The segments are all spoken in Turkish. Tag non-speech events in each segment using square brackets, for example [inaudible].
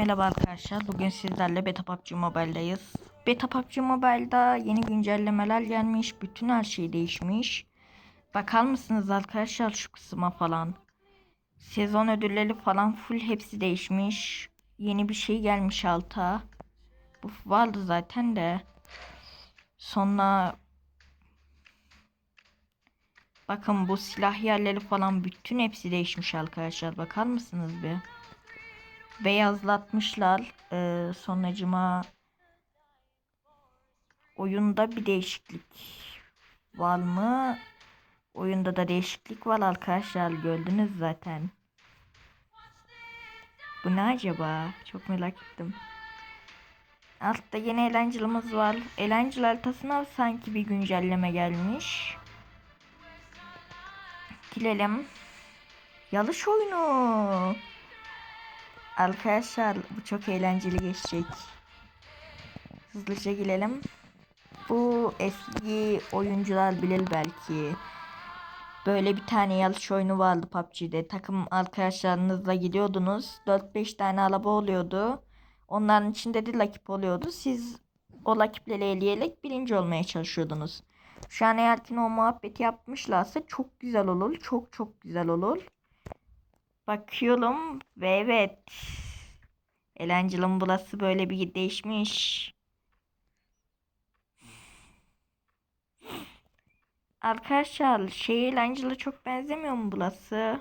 Merhaba arkadaşlar. Bugün sizlerle Beta PUBG Mobile'dayız. Beta PUBG Mobile'da yeni güncellemeler gelmiş. Bütün her şey değişmiş. Bakar mısınız arkadaşlar şu kısma falan. Sezon ödülleri falan full hepsi değişmiş. Yeni bir şey gelmiş alta. Bu vardı zaten de. Sonra Bakın bu silah yerleri falan bütün hepsi değişmiş arkadaşlar. Bakar mısınız bir? Beyazlatmışlar. Ee, sonracıma oyunda bir değişiklik var mı? Oyunda da değişiklik var arkadaşlar. Gördünüz zaten. Bu ne acaba? Çok merak ettim. Altta yeni eğlencelimiz var. Eğlenceli haritasına sanki bir güncelleme gelmiş. Girelim. Yalış oyunu. Arkadaşlar bu çok eğlenceli geçecek. Hızlıca girelim. Bu eski oyuncular bilir belki. Böyle bir tane yarış oyunu vardı PUBG'de. Takım arkadaşlarınızla gidiyordunuz. 4-5 tane araba oluyordu. Onların içinde de rakip oluyordu. Siz o rakipleri eleyerek birinci olmaya çalışıyordunuz. Şu an eğer ki o muhabbeti yapmışlarsa çok güzel olur. Çok çok güzel olur. Bakıyorum ve evet. Elangel'ın burası böyle bir değişmiş. Arkadaşlar şey Elangel'a çok benzemiyor mu burası?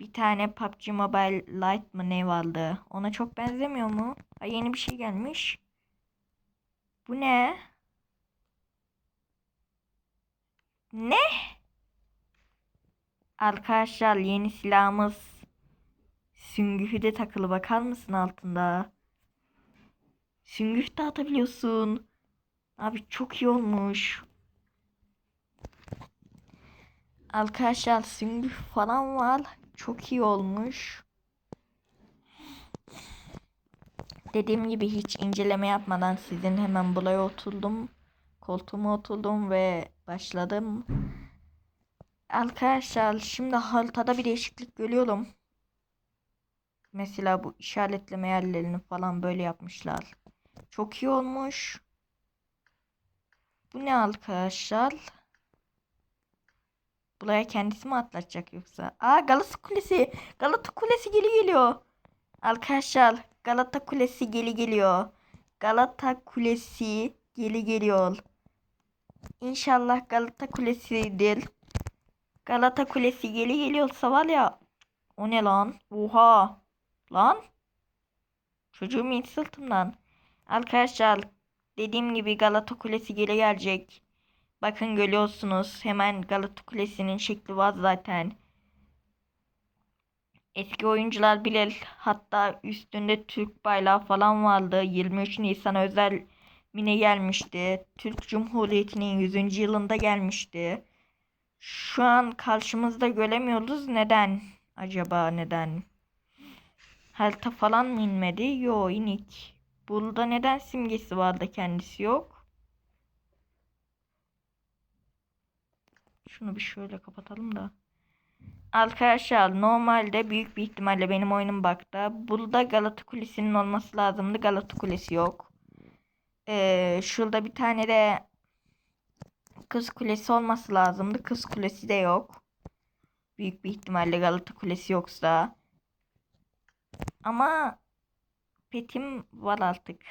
Bir tane PUBG Mobile Lite mı ne vardı? Ona çok benzemiyor mu? Ay yeni bir şey gelmiş. Bu ne? Ne? Arkadaşlar yeni silahımız süngühü de takılı bakar mısın altında? Süngüh de atabiliyorsun. Abi çok iyi olmuş. Arkadaşlar süngüh falan var. Çok iyi olmuş. Dediğim gibi hiç inceleme yapmadan sizin hemen buraya oturdum. Koltuğuma oturdum ve başladım. Arkadaşlar şimdi haritada bir değişiklik görüyorum. Mesela bu işaretleme yerlerini falan böyle yapmışlar. Çok iyi olmuş. Bu ne arkadaşlar? Buraya kendisi mi atlatacak yoksa? Aa Galata Kulesi. Galata Kulesi geri geliyor. Arkadaşlar Galata Kulesi geri geliyor. Galata Kulesi geri geliyor. İnşallah Galata Kulesi'dir. Galata Kulesi geri geliyorsa var ya. O ne lan? Oha. Lan. Çocuğum in sırtımdan. Arkadaşlar dediğim gibi Galata Kulesi geri gelecek. Bakın görüyorsunuz. Hemen Galata Kulesi'nin şekli var zaten. Eski oyuncular bilir. Hatta üstünde Türk bayrağı falan vardı. 23 Nisan özel mine gelmişti. Türk Cumhuriyeti'nin 100. yılında gelmişti. Şu an karşımızda göremiyoruz. Neden? Acaba neden? Harita falan mı inmedi? Yo inik. Burada neden simgesi vardı kendisi yok? Şunu bir şöyle kapatalım da. Arkadaşlar normalde büyük bir ihtimalle benim oyunum bakta. Burada Galata Kulesi'nin olması lazımdı. Galata Kulesi yok. Ee, şurada bir tane de Kız Kulesi olması lazımdı. Kız Kulesi de yok. Büyük bir ihtimalle Galata Kulesi yoksa. Ama petim var artık.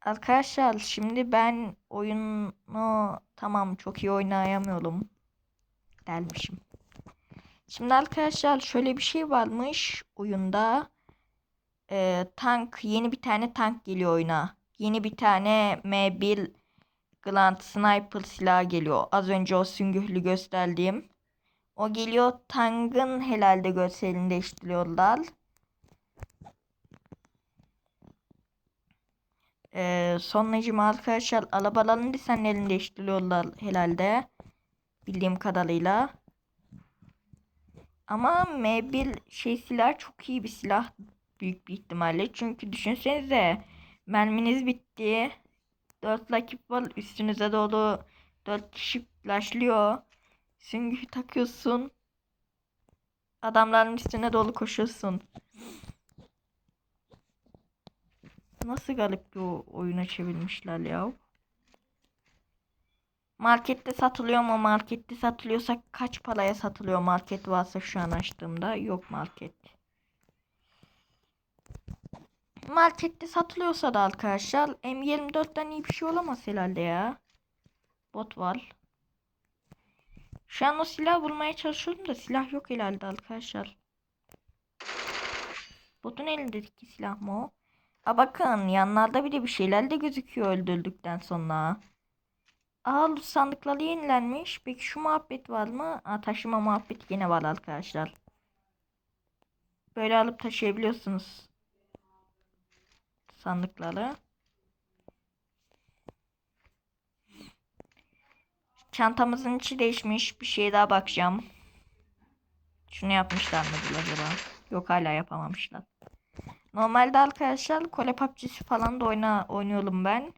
Arkadaşlar şimdi ben oyunu tamam çok iyi oynayamıyorum. Delmişim. Şimdi arkadaşlar şöyle bir şey varmış oyunda. Ee, tank yeni bir tane tank geliyor oyuna. Yeni bir tane M1 Glant Sniper silahı geliyor. Az önce o süngühlü gösterdiğim. O geliyor tankın herhalde görselini değiştiriyorlar. Ee, sonracıma arkadaşlar arabaların desenlerini değiştiriyorlar herhalde. Bildiğim kadarıyla. Ama M1 şey silah çok iyi bir silah. Büyük bir ihtimalle. Çünkü düşünsenize merminiz bitti. 4 rakip var üstünüze doğru 4 kişi flashlıyor. Süngü takıyorsun. Adamların üstüne dolu koşuyorsun. Nasıl garip bir oyuna çevirmişler ya. Markette satılıyor mu? Markette satılıyorsa kaç paraya satılıyor market varsa şu an açtığımda? Yok market. Markette satılıyorsa da arkadaşlar M24'ten iyi bir şey olamaz herhalde ya. Bot var. Şu an o silah bulmaya çalışıyorum da silah yok herhalde arkadaşlar. Botun elindeki silah mı o? Aa bakın yanlarda bir de bir şeyler de gözüküyor öldürdükten sonra. Aa sandıkları yenilenmiş. Peki şu muhabbet var mı? Aa taşıma muhabbeti yine var arkadaşlar. Böyle alıp taşıyabiliyorsunuz sandıkları. Çantamızın içi değişmiş. Bir şeye daha bakacağım. Şunu yapmışlar mı acaba? Yok hala yapamamışlar. Normalde arkadaşlar kole PUBG'si falan da oyna, oynuyorum ben.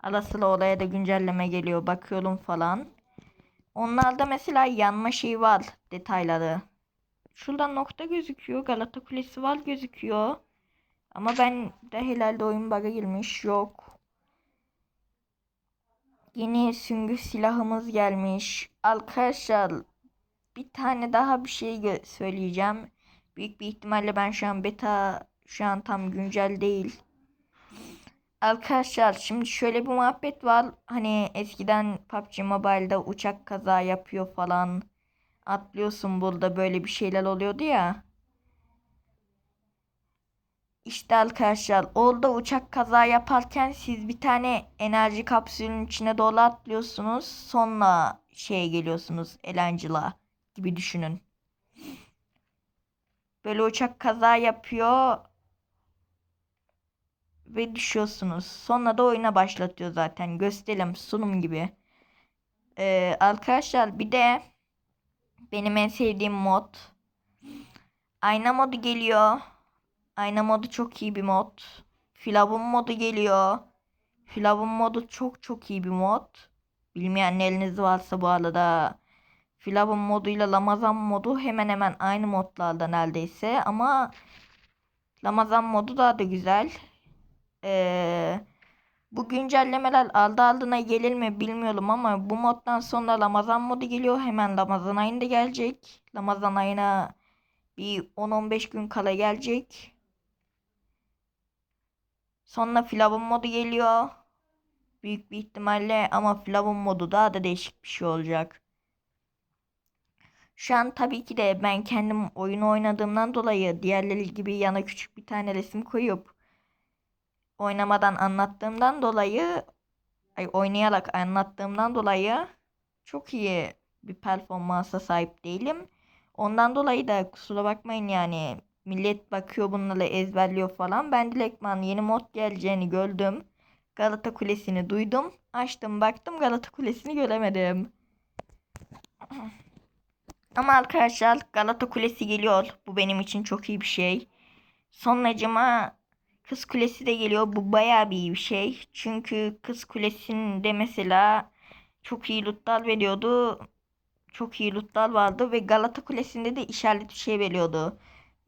Ara sıra oraya da güncelleme geliyor. Bakıyorum falan. Onlarda mesela yanma şeyi var. Detayları. Şuradan nokta gözüküyor. Galata Kulesi var gözüküyor. Ama ben de herhalde oyun bug'a girmiş. Yok. Yeni süngü silahımız gelmiş. Arkadaşlar bir tane daha bir şey söyleyeceğim. Büyük bir ihtimalle ben şu an beta şu an tam güncel değil. Arkadaşlar şimdi şöyle bir muhabbet var. Hani eskiden PUBG Mobile'da uçak kaza yapıyor falan. Atlıyorsun burada böyle bir şeyler oluyordu ya. İşte arkadaşlar orada uçak kaza yaparken siz bir tane enerji kapsülünün içine doğru atlıyorsunuz. Sonra şeye geliyorsunuz Elencila gibi düşünün. Böyle uçak kaza yapıyor ve düşüyorsunuz. Sonra da oyuna başlatıyor zaten. Gösterelim sunum gibi. Ee, arkadaşlar bir de benim en sevdiğim mod ayna modu geliyor. Ayna modu çok iyi bir mod. Filavun modu geliyor. Filavun modu çok çok iyi bir mod. Bilmeyenleriniz varsa bu arada Filavun moduyla Lamazan modu hemen hemen aynı modlarda neredeyse ama Lamazan modu daha da güzel. Ee, bu güncellemeler aldı aldığına gelir mi bilmiyorum ama bu moddan sonra Ramazan modu geliyor. Hemen Ramazan ayında gelecek. Ramazan ayına bir 10-15 gün kala gelecek. Sonra Filavun modu geliyor. Büyük bir ihtimalle ama Filavun modu daha da değişik bir şey olacak. Şu an tabii ki de ben kendim oyunu oynadığımdan dolayı diğerleri gibi yana küçük bir tane resim koyup oynamadan anlattığımdan dolayı ay oynayarak anlattığımdan dolayı çok iyi bir performansa sahip değilim. Ondan dolayı da kusura bakmayın yani millet bakıyor bunları ezberliyor falan. Ben direktman yeni mod geleceğini gördüm. Galata Kulesi'ni duydum. Açtım baktım Galata Kulesi'ni göremedim. [clears throat] Ama arkadaşlar Galata Kulesi geliyor. Bu benim için çok iyi bir şey. Sonracıma Kız Kulesi de geliyor. Bu bayağı bir iyi bir şey. Çünkü Kız Kulesi'nde mesela çok iyi lootlar veriyordu. Çok iyi lootlar vardı ve Galata Kulesi'nde de işaret şey veriyordu.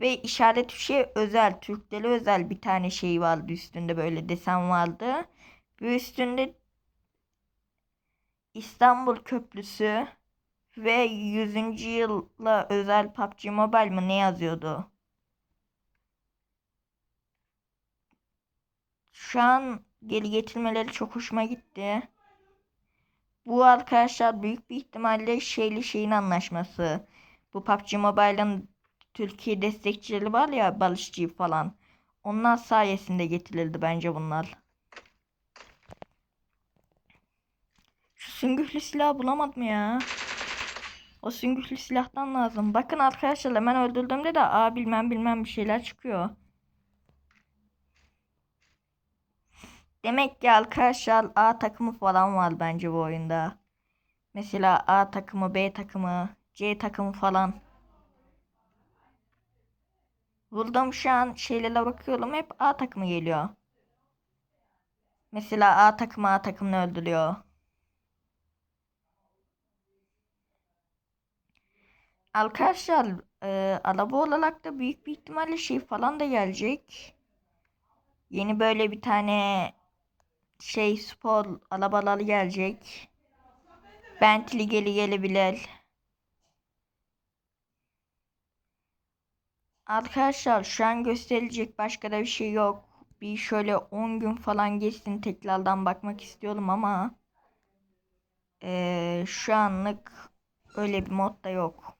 Ve işaret şey özel, Türklere özel bir tane şey vardı üstünde böyle desen vardı. Ve üstünde İstanbul Köprüsü ve 100. yıla özel PUBG Mobile mi ne yazıyordu? Şu an geri getirmeleri çok hoşuma gitti. Bu arkadaşlar büyük bir ihtimalle şeyli şeyin anlaşması. Bu PUBG Mobile'ın Türkiye destekçileri var ya Barışçı falan. Onlar sayesinde getirildi bence bunlar. Şu süngüflü silahı bulamadım ya. O süngüflü silahtan lazım. Bakın arkadaşlar hemen öldürdüğümde de a bilmem bilmem bir şeyler çıkıyor. Demek ki arkadaşlar A takımı falan var bence bu oyunda. Mesela A takımı, B takımı, C takımı falan. Buldum şu an şeylere bakıyorum hep A takımı geliyor. Mesela A takımı A takımını öldürüyor. Arkadaşlar e, araba olarak da büyük bir ihtimalle şey falan da gelecek. Yeni böyle bir tane şey spor arabaları gelecek. Bentley geli gelebilir. Arkadaşlar şu an gösterilecek başka da bir şey yok. Bir şöyle 10 gün falan geçsin tekrardan bakmak istiyorum ama eee, şu anlık öyle bir mod da yok.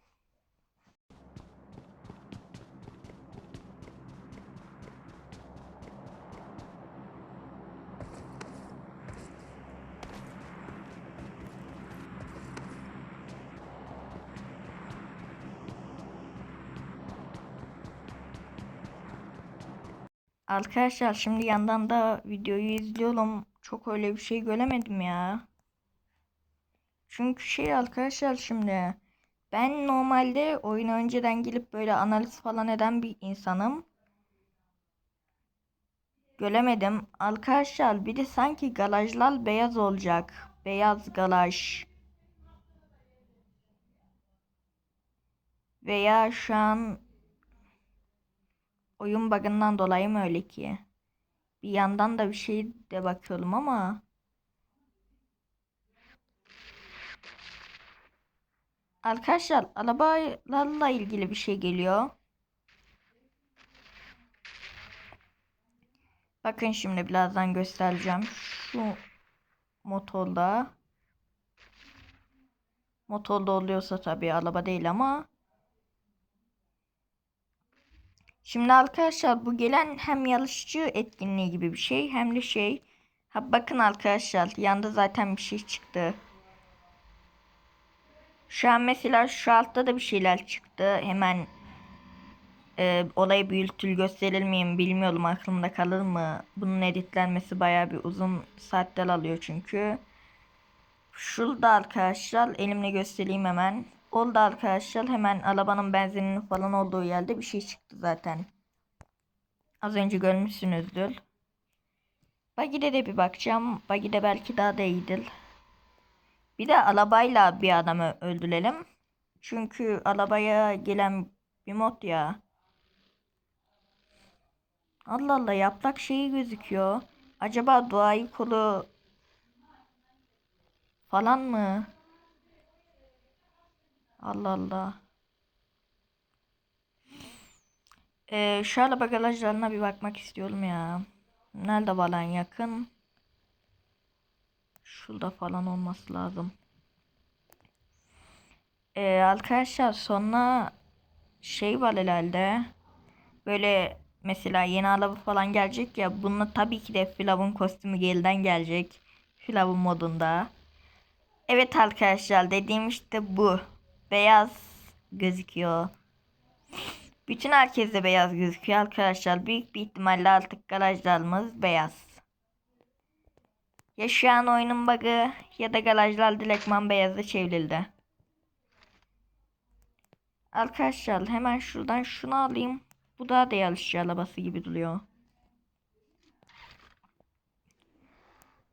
Arkadaşlar şimdi yandan da videoyu izliyorum. Çok öyle bir şey göremedim ya. Çünkü şey arkadaşlar şimdi ben normalde oyunu önceden gelip böyle analiz falan eden bir insanım. Göremedim. Arkadaşlar bir de sanki galajlar beyaz olacak. Beyaz galaj. Veya şu an oyun bug'ından dolayı mı öyle ki? Bir yandan da bir şey de bakıyorum ama Arkadaşlar arabalarla ilgili bir şey geliyor. Bakın şimdi birazdan göstereceğim. Şu motorda motorda oluyorsa tabii araba değil ama Şimdi arkadaşlar bu gelen hem yarışçı etkinliği gibi bir şey hem de şey. Ha bakın arkadaşlar yanda zaten bir şey çıktı. Şu an mesela şu altta da bir şeyler çıktı. Hemen e, olayı büyütül gösterir bilmiyorum aklımda kalır mı? Bunun editlenmesi baya bir uzun saatler alıyor çünkü. Şurada arkadaşlar elimle göstereyim hemen. Oldu arkadaşlar hemen arabanın benzininin falan olduğu yerde bir şey çıktı zaten. Az önce görmüşsünüzdür. Buggy'de de bir bakacağım. Buggy'de belki daha da iyidir. Bir de arabayla bir adamı öldürelim. Çünkü arabaya gelen bir mod ya. Allah Allah yaprak şeyi gözüküyor. Acaba duayı kolu falan mı? Allah Allah. Ee, şu araba garajlarına bir bakmak istiyorum ya. Nerede falan yakın? Şurada falan olması lazım. Ee, arkadaşlar sonra şey var herhalde. Böyle mesela yeni araba falan gelecek ya. Bununla tabii ki de Flav'ın kostümü gelden gelecek. Flav'ın modunda. Evet arkadaşlar dediğim işte bu. Beyaz gözüküyor. Bütün herkes de beyaz gözüküyor arkadaşlar. Büyük bir ihtimalle artık garajlarımız beyaz. Ya şu an oyunun bug'ı ya da garajlar direktman beyaza çevrildi. Arkadaşlar hemen şuradan şunu alayım. Bu daha da yarışçı arabası gibi duruyor.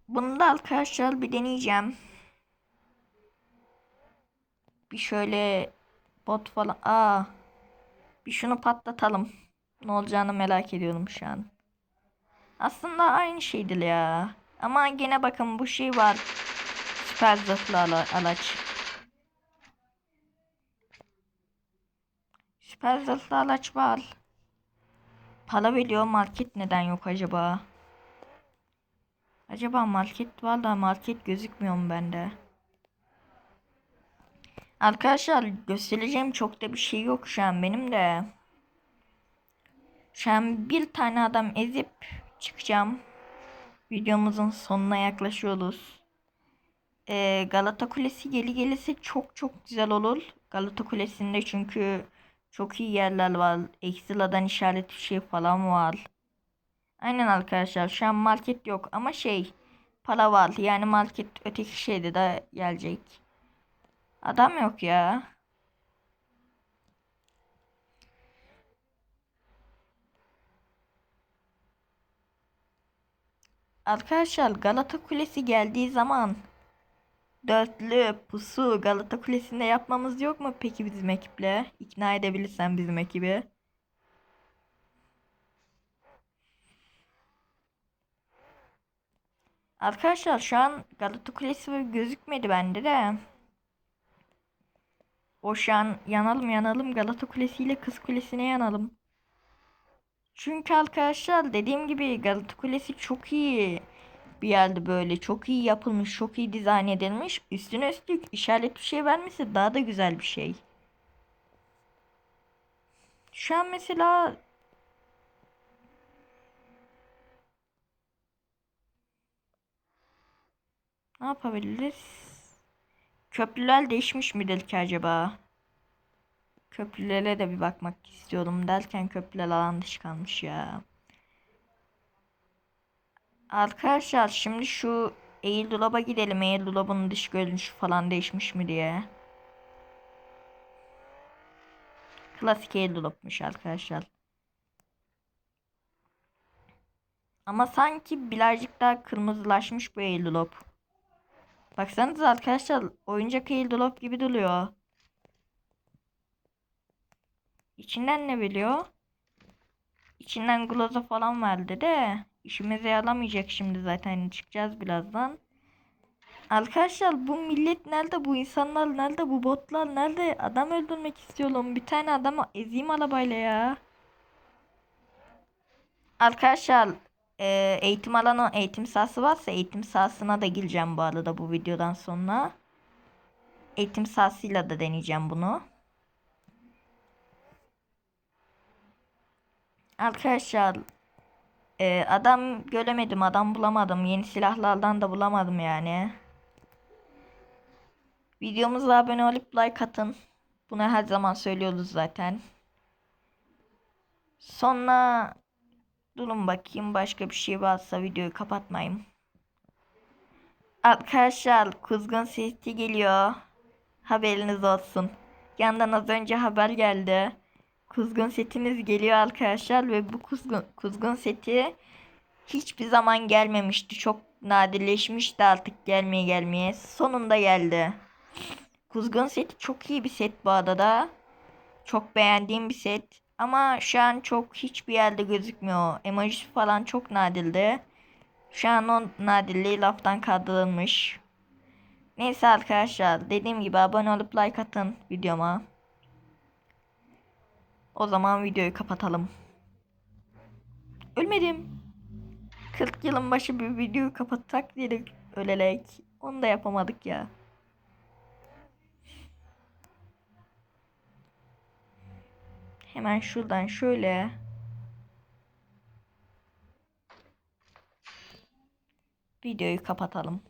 Bunu da arkadaşlar bir deneyeceğim. Bir şöyle bot falan. Aa. Bir şunu patlatalım. Ne olacağını merak ediyorum şu an. Aslında aynı şeydir ya. Ama gene bakın bu şey var. Süper zırhlı araç. Süper zırhlı araç var. Para veriyor market neden yok acaba? Acaba market var da market gözükmüyor mu bende? Arkadaşlar göstereceğim çok da bir şey yok şu an benim de. Şu an bir tane adam ezip çıkacağım. Videomuzun sonuna yaklaşıyoruz. Ee, Galata Kulesi geli gelirse çok çok güzel olur. Galata Kulesi'nde çünkü çok iyi yerler var. Exila'dan işaret şey falan var. Aynen arkadaşlar şu an market yok ama şey para var. Yani market öteki şeyde de gelecek. Adam yok ya. Arkadaşlar Galata Kulesi geldiği zaman Dörtlü pusu Galata Kulesi'nde yapmamız yok mu peki bizim ekiple? İkna edebilirsen bizim ekibi. Arkadaşlar şu an Galata Kulesi gözükmedi bende de. O şu an yanalım yanalım Galata Kulesi ile Kız Kulesi'ne yanalım. Çünkü arkadaşlar dediğim gibi Galata Kulesi çok iyi bir yerde böyle çok iyi yapılmış, çok iyi dizayn edilmiş. Üstüne üstlük işaret bir şey vermesi daha da güzel bir şey. Şu an mesela ne yapabiliriz? Köprüler değişmiş midir ki acaba? Köprülere de bir bakmak istiyorum derken köprüler alan dışı kalmış ya. Arkadaşlar şimdi şu dolaba gidelim. Dolabının dış görünüşü falan değişmiş mi diye. Klasik dolapmış arkadaşlar. Ama sanki birazcık daha kırmızılaşmış bu dolap. Baksanıza arkadaşlar oyuncak dolap gibi duruyor. İçinden ne biliyor? İçinden gloza falan verdi de işimize yaramayacak şimdi zaten çıkacağız birazdan. Arkadaşlar bu millet nerede? Bu insanlar nerede? Bu botlar nerede? Adam öldürmek istiyorum. Bir tane adamı ezeyim arabayla ya. Arkadaşlar e, eğitim alanı eğitim sahası varsa eğitim sahasına da gireceğim bu arada bu videodan sonra. Eğitim sahasıyla da deneyeceğim bunu. Arkadaşlar e, adam göremedim adam bulamadım yeni silahlardan da bulamadım yani. Videomuza abone olup like atın. Bunu her zaman söylüyoruz zaten. Sonra durun bakayım başka bir şey varsa videoyu kapatmayayım. Arkadaşlar kuzgun sesi geliyor. Haberiniz olsun. Yandan az önce haber geldi. Kuzgun setimiz geliyor arkadaşlar ve bu kuzgun, kuzgun seti hiçbir zaman gelmemişti. Çok nadirleşmişti artık gelmeye gelmeye. Sonunda geldi. Kuzgun seti çok iyi bir set bu arada. Çok beğendiğim bir set. Ama şu an çok hiçbir yerde gözükmüyor. Emoji falan çok nadirdi. Şu an o nadirliği laftan kaldırılmış. Neyse arkadaşlar dediğim gibi abone olup like atın videoma. O zaman videoyu kapatalım. Ölmedim. 40 yılın başı bir videoyu kapatsak dedik ölelek. Onu da yapamadık ya. Hemen şuradan şöyle videoyu kapatalım.